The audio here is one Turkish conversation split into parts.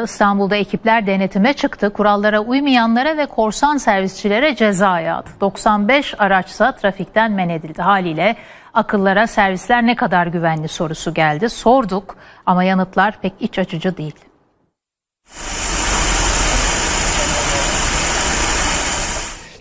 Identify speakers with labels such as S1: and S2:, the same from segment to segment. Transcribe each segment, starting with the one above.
S1: İstanbul'da ekipler denetime çıktı. Kurallara uymayanlara ve korsan servisçilere ceza yağdı. 95 araçsa trafikten men edildi. Haliyle akıllara servisler ne kadar güvenli sorusu geldi. Sorduk ama yanıtlar pek iç açıcı değil.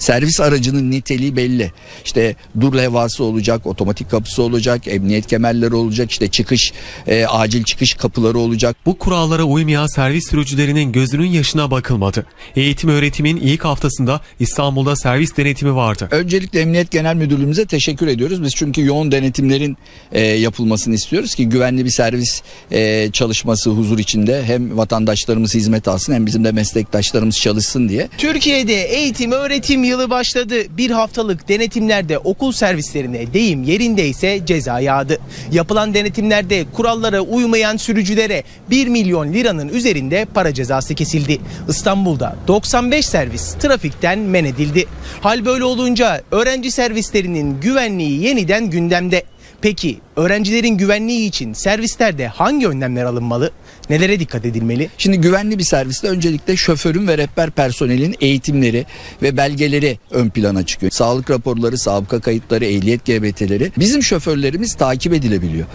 S2: Servis aracının niteliği belli. İşte dur levhası olacak, otomatik kapısı olacak, emniyet kemerleri olacak, işte çıkış, e, acil çıkış kapıları olacak.
S3: Bu kurallara uymayan servis sürücülerinin gözünün yaşına bakılmadı. Eğitim öğretimin ilk haftasında İstanbul'da servis denetimi vardı.
S2: Öncelikle Emniyet Genel Müdürlüğümüze teşekkür ediyoruz. Biz çünkü yoğun denetimlerin e, yapılmasını istiyoruz ki güvenli bir servis e, çalışması huzur içinde hem vatandaşlarımız hizmet alsın hem bizim de meslektaşlarımız çalışsın diye.
S4: Türkiye'de eğitim öğretim yılı başladı. Bir haftalık denetimlerde okul servislerine deyim yerindeyse ceza yağdı. Yapılan denetimlerde kurallara uymayan sürücülere 1 milyon liranın üzerinde para cezası kesildi. İstanbul'da 95 servis trafikten men edildi. Hal böyle olunca öğrenci servislerinin güvenliği yeniden gündemde. Peki öğrencilerin güvenliği için servislerde hangi önlemler alınmalı? Nelere dikkat edilmeli?
S2: Şimdi güvenli bir serviste öncelikle şoförün ve rehber personelin eğitimleri ve belgeleri ön plana çıkıyor. Sağlık raporları, sabıka kayıtları, ehliyet GBT'leri bizim şoförlerimiz takip edilebiliyor.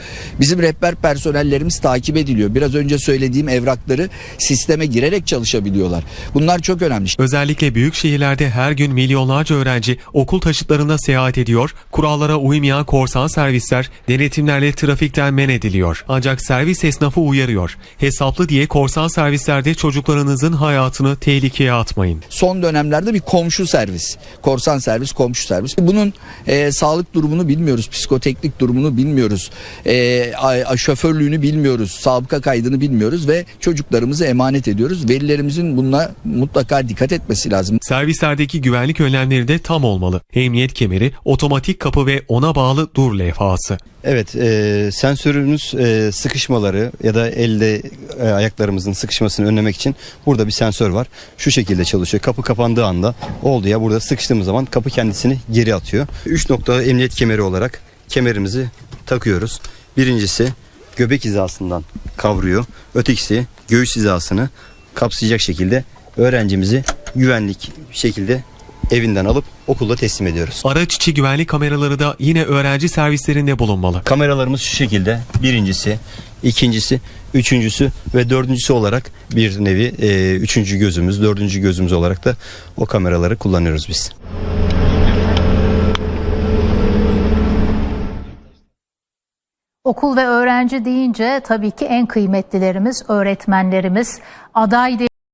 S2: Bizim rehber personellerimiz takip ediliyor. Biraz önce söylediğim evrakları sisteme girerek çalışabiliyorlar. Bunlar çok önemli.
S3: Özellikle büyük şehirlerde her gün milyonlarca öğrenci okul taşıtlarında seyahat ediyor, kurallara uymayan korsan servisler denetimlerle trafikten men ediliyor. Ancak servis esnafı uyarıyor. Hesaplı diye korsan servislerde çocuklarınızın hayatını tehlikeye atmayın.
S2: Son dönemlerde bir komşu servis, korsan servis, komşu servis. Bunun e, sağlık durumunu bilmiyoruz, psikoteknik durumunu bilmiyoruz, e, a- şoförlüğünü bilmiyoruz, sabıka kaydını bilmiyoruz ve çocuklarımızı emanet ediyoruz. Velilerimizin bununla mutlaka dikkat etmesi lazım.
S3: Servislerdeki güvenlik önlemleri de tam olmalı. Emniyet kemeri, otomatik kapı ve ona bağlı dur levhası.
S5: Evet, e, sensörümüz e, sıkışmaları ya da elde e, ayaklarımızın sıkışmasını önlemek için burada bir sensör var. Şu şekilde çalışıyor. Kapı kapandığı anda oldu ya burada sıkıştığımız zaman kapı kendisini geri atıyor. 3 nokta emniyet kemeri olarak kemerimizi takıyoruz. Birincisi göbek hizasından kavruyor. Ötekisi göğüs hizasını kapsayacak şekilde öğrencimizi güvenlik şekilde evinden alıp okulda teslim ediyoruz.
S3: Araç içi güvenlik kameraları da yine öğrenci servislerinde bulunmalı.
S5: Kameralarımız şu şekilde. Birincisi, ikincisi, üçüncüsü ve dördüncüsü olarak bir nevi e, üçüncü gözümüz, dördüncü gözümüz olarak da o kameraları kullanıyoruz biz.
S1: Okul ve öğrenci deyince tabii ki en kıymetlilerimiz öğretmenlerimiz. Aday